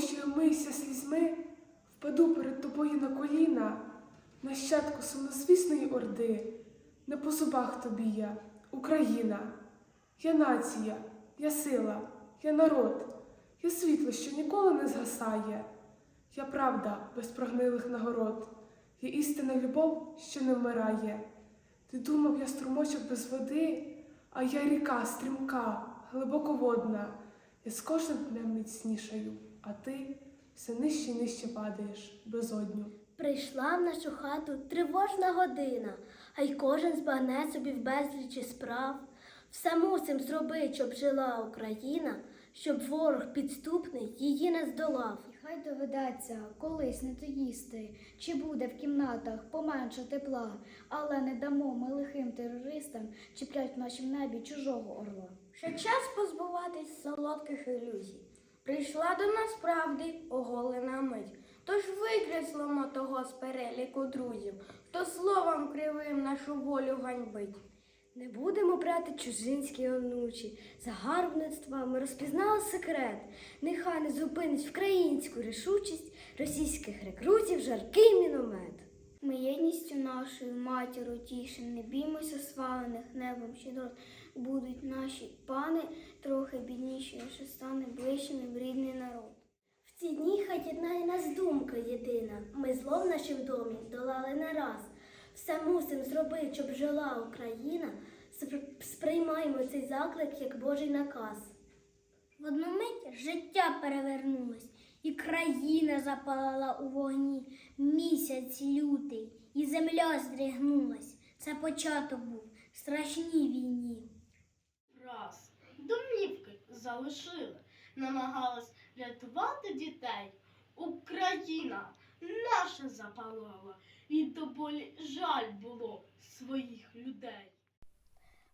що я слізьми, впаду перед тобою на коліна, нащадку сумнозвісної орди, не по зубах тобі я, Україна. Я нація, я сила, я народ, я світло, що ніколи не згасає. Я правда без прогнилих нагород, я істинна любов, що не вмирає. Ти думав, я струмочок без води, а я ріка стрімка, глибоководна. Я з кожним днем міцнішаю, а ти все нижче нижче падаєш безодню. Прийшла в нашу хату тривожна година, а й кожен збагне собі в безлічі справ. Все мусим зробити, щоб жила Україна, щоб ворог підступний її не здолав. І хай доведеться колись не то їсти, чи буде в кімнатах поменше тепла, але не дамо ми лихим терористам чіплять в нашім небі чужого орла. Ще час позбуватись солодких ілюзій. Прийшла до нас правди оголена мить. Тож викреслимо того з переліку друзів, хто словом кривим нашу волю ганьбить. Не будемо брати чужинські онучі, загарбництва ми розпізнали секрет. Нехай не зупинить вкраїнську рішучість російських рекрутів жаркий міномет. Ми єдністю нашою матір'ю тішим, не біймося свалених небом щедрот. Будуть наші пани трохи бідніші, що стане ближчими в рідний народ. В ці дні хай єднає нас думка єдина. Ми зло в нашім домі долали не раз. Все мусим зробити, щоб жила Україна. Спр- Сприймаємо цей заклик як Божий наказ. В одну мить життя перевернулось, і країна запалала у вогні. Місяць лютий, і земля здригнулась. Це початок був страшній війні. раз домівки залишили, намагались рятувати дітей. Україна наша запалала, і до болі жаль було своїх людей.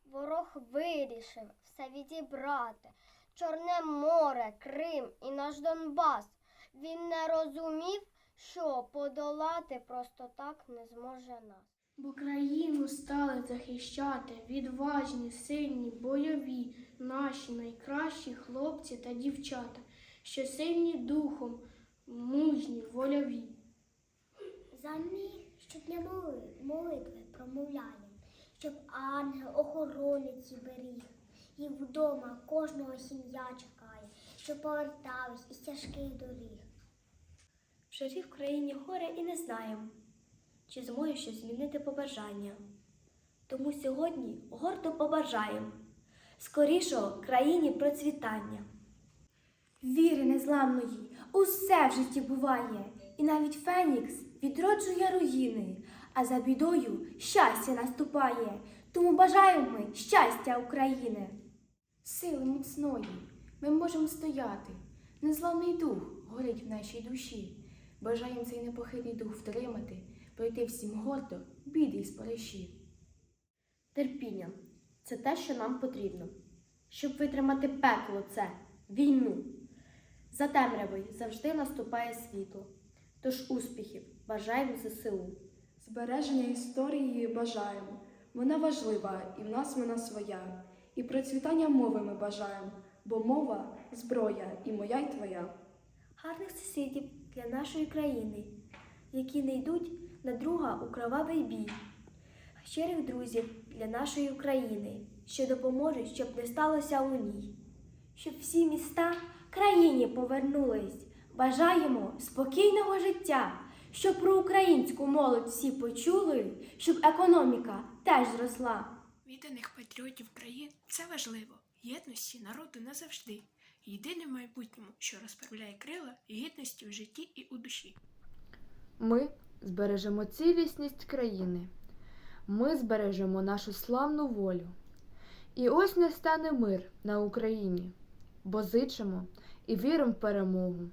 Ворог вирішив все відібрати. Чорне море, Крим і наш Донбас. Він не розумів, що подолати просто так не зможе нас. Бо країну стали захищати відважні, сильні, бойові, наші найкращі хлопці та дівчата, що сильні духом, мужні, вольові. За них щодня моли, молитви промовляємо, щоб ангел охоронець і беріг. І вдома кожного сім'я чекає, щоб повертались із тяжких доріг. В жарі в країні горе і не знаємо, чи зможе щось змінити побажання. Тому сьогодні гордо побажаємо скорішого країні процвітання. Віри незламної усе в житті буває, і навіть Фенікс відроджує руїни, а за бідою щастя наступає. Тому бажаємо ми щастя України. Сили міцної, ми можемо стояти. Незламний дух горить в нашій душі. Бажаємо цей непохитний дух втримати, пройти всім гордо, біди й спориші. Терпіння це те, що нам потрібно, щоб витримати пекло це, війну. За темрявою завжди наступає світло. Тож успіхів бажаємо ЗСУ. Збереження історії бажаємо. Вона важлива, і в нас вона своя. І процвітання мови ми бажаємо, бо мова зброя і моя, й твоя. Гарних сусідів для нашої країни, які не йдуть на друга у кровавий бій. Щирих друзів для нашої України, що допоможуть, щоб не сталося у ній. Щоб всі міста країні повернулись. Бажаємо спокійного життя, щоб про українську молодь всі почули, щоб економіка теж зросла. Відданих патріотів країн це важливо. Єдності народу назавжди. Єдине в майбутньому, що розправляє крила гідності в житті і у душі. Ми збережемо цілісність країни. Ми збережемо нашу славну волю. І ось настане мир на Україні, бо зичимо і віримо в перемогу.